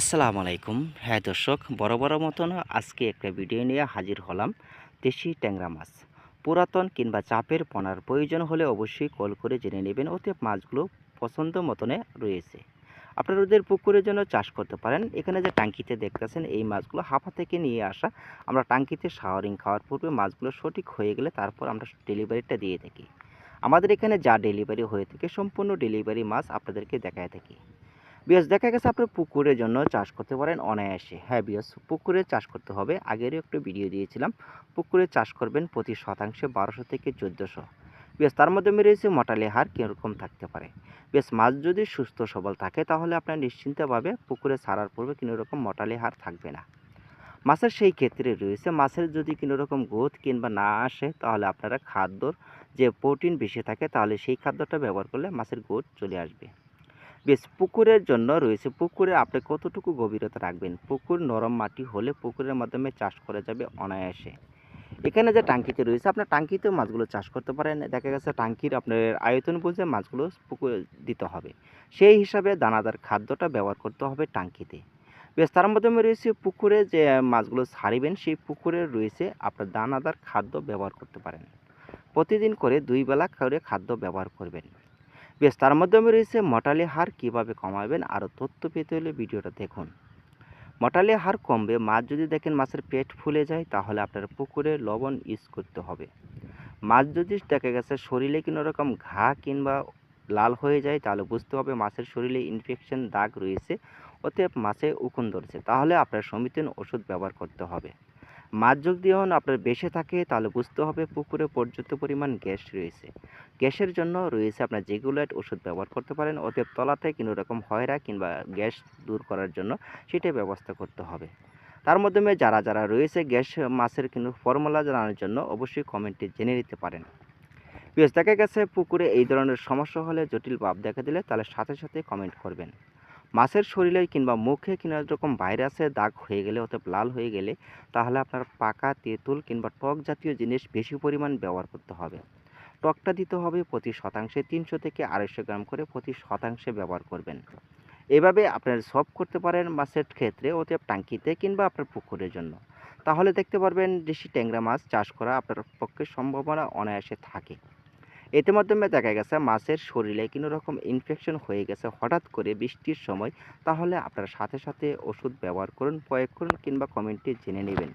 আসসালামু আলাইকুম। হ্যাঁ দর্শক বড় বড় মতন আজকে একটা ভিডিও নিয়ে হাজির হলাম দেশি ট্যাংরা মাছ। পুরাতন কিংবা চাপের পোনার প্রয়োজন হলে অবশ্যই কল করে জেনে নেবেন ওতে মাছগুলো পছন্দ মতনে রয়েছে। আপনারা ওদের পুকুরের জন্য চাষ করতে পারেন। এখানে যে টাঙ্কিতে দেখতেছেন, এই মাছগুলো হাফা থেকে নিয়ে আসা। আমরা টাঙ্কিতে শাওয়ারিং খাওয়ার পূর্বে মাছগুলো সঠিক হয়ে গেলে তারপর আমরা ডেলিভারিটা দিয়ে থাকি। আমাদের এখানে যা ডেলিভারি হয়ে থাকে, সম্পূর্ণ ডেলিভারি মাছ আপনাদেরকে দেখায় থাকি। বিয়স, দেখা গেছে আপনার পুকুরের জন্য চাষ করতে পারেন অনায়াসে। হ্যাঁ বিয়স, পুকুরে চাষ করতে হবে। আগেরও একটু ভিডিও দিয়েছিলাম, পুকুরে চাষ করবেন প্রতি শতাংশে বারোশো থেকে চোদ্দোশো। বেশ তার মধ্যে রয়েছে মটালি হার কীরকম থাকতে পারে? বেশ মাছ যদি সুস্থ সবল থাকে, তাহলে আপনার নিশ্চিন্তভাবে পুকুরে ছাড়ার পূর্বে কোনো রকম মটালি হার থাকবে না। মাছের সেই ক্ষেত্রে রয়েছে, মাছের যদি কোনো রকম গ্রোথ কিংবা না আসে, তাহলে আপনারা খাদ্যর যে প্রোটিন বেশি থাকে, তাহলে সেই খাদ্যটা ব্যবহার করলে মাছের গ্রোথ চলে আসবে। বেশ, পুকুরের জন্য রয়েছে। পুকুরে আপনি কতটুকু গভীরতা রাখবেন? পুকুর নরম মাটি হলে পুকুরের মাধ্যমে চাষ করা যাবে অনায়াসে। এখানে যে টাঙ্কিতে রয়েছে, আপনার টাঙ্কিতেও মাছগুলো চাষ করতে পারেন। দেখা গেছে টাঙ্কির আপনার আয়তন বুঝে মাছগুলো পুকুরে দিতে হবে। সেই হিসাবে দানাদার খাদ্যটা ব্যবহার করতে হবে টাঙ্কিতে। বেশ, তার মাধ্যমে রয়েছে পুকুরে যে মাছগুলো ছাড়িবেন, সেই পুকুরে রয়েছে আপনার দানাদার খাদ্য ব্যবহার করতে পারেন। প্রতিদিন করে দুই বেলা করে খাদ্য ব্যবহার করবেন। বেশ, তার মাধ্যমে রয়েছে মটালি হার কীভাবে কমাবেন আরও তথ্য পেতে হলে ভিডিওটা দেখুন। মটালি হার কমবে, মাছ যদি দেখেন মাছের পেট ফুলে যায়, তাহলে আপনার পুকুরে লবণ ইউজ করতে হবে। মাছ যদি দেখা গেছে শরীরে কোনো রকম ঘা কিংবা লাল হয়ে যায়, তাহলে বুঝতে হবে মাছের শরীরে ইনফেকশন দাগ রয়েছে, অতএব মাছে উকুন ধরছে। তাহলে আপনার সমিতিন ওষুধ ব্যবহার করতে হবে। মাছ যদি যখন আপনার বেশি থাকে, তাহলে বুঝতে হবে পুকুরে পর্যাপ্ত পরিমাণ গ্যাস রয়েছে। গ্যাসের জন্য রয়েছে আপনার যেগুলাইট ওষুধ ব্যবহার করতে পারেন, অতএব তলাতে কোনো রকম হয়রা কিংবা গ্যাস দূর করার জন্য সেটাই ব্যবস্থা করতে হবে। তার মাধ্যমে যারা যারা রয়েছে গ্যাস মাছের কিন্তু ফর্মুলা জানানোর জন্য অবশ্যই কমেন্টে জেনে নিতে পারেন। বেশ দেখা গেছে পুকুরে এই ধরনের সমস্যা হলে জটিল ভাব দেখা দিলে তাহলে সাথে সাথে কমেন্ট করবেন। মাছের শরীরে কিংবা মুখে কিংবা এরকম ভাইরাসের দাগ হয়ে গেলে অথবা লাল হয়ে গেলে, তাহলে আপনার পাকা তেঁতুল কিংবা টক জাতীয় জিনিস বেশি পরিমাণ ব্যবহার করতে হবে। টকটা দিতে হবে প্রতি শতাংশে তিনশো থেকে আড়াইশো গ্রাম করে প্রতি শতাংশে ব্যবহার করবেন। এভাবে আপনার সব করতে পারেন মাছের ক্ষেত্রে, অতএব টাঙ্কিতে কিংবা আপনার পুকুরের জন্য। তাহলে দেখতে পারবেন দেশি ট্যাংরা মাছ চাষ করা আপনার পক্ষে সম্ভাবনা অনায়াসে থাকে। এতে মাধ্যমে দেখা গেছে মাছের শরীরে কোনো রকম ইনফেকশন হয়ে গেছে। হঠাৎ করে বৃষ্টির সময়, তাহলে আপনার সাথে সাথে ওষুধ ব্যবহার করুন, প্রয়োগ করুন কিংবা কমেন্টে জেনে নেবেন।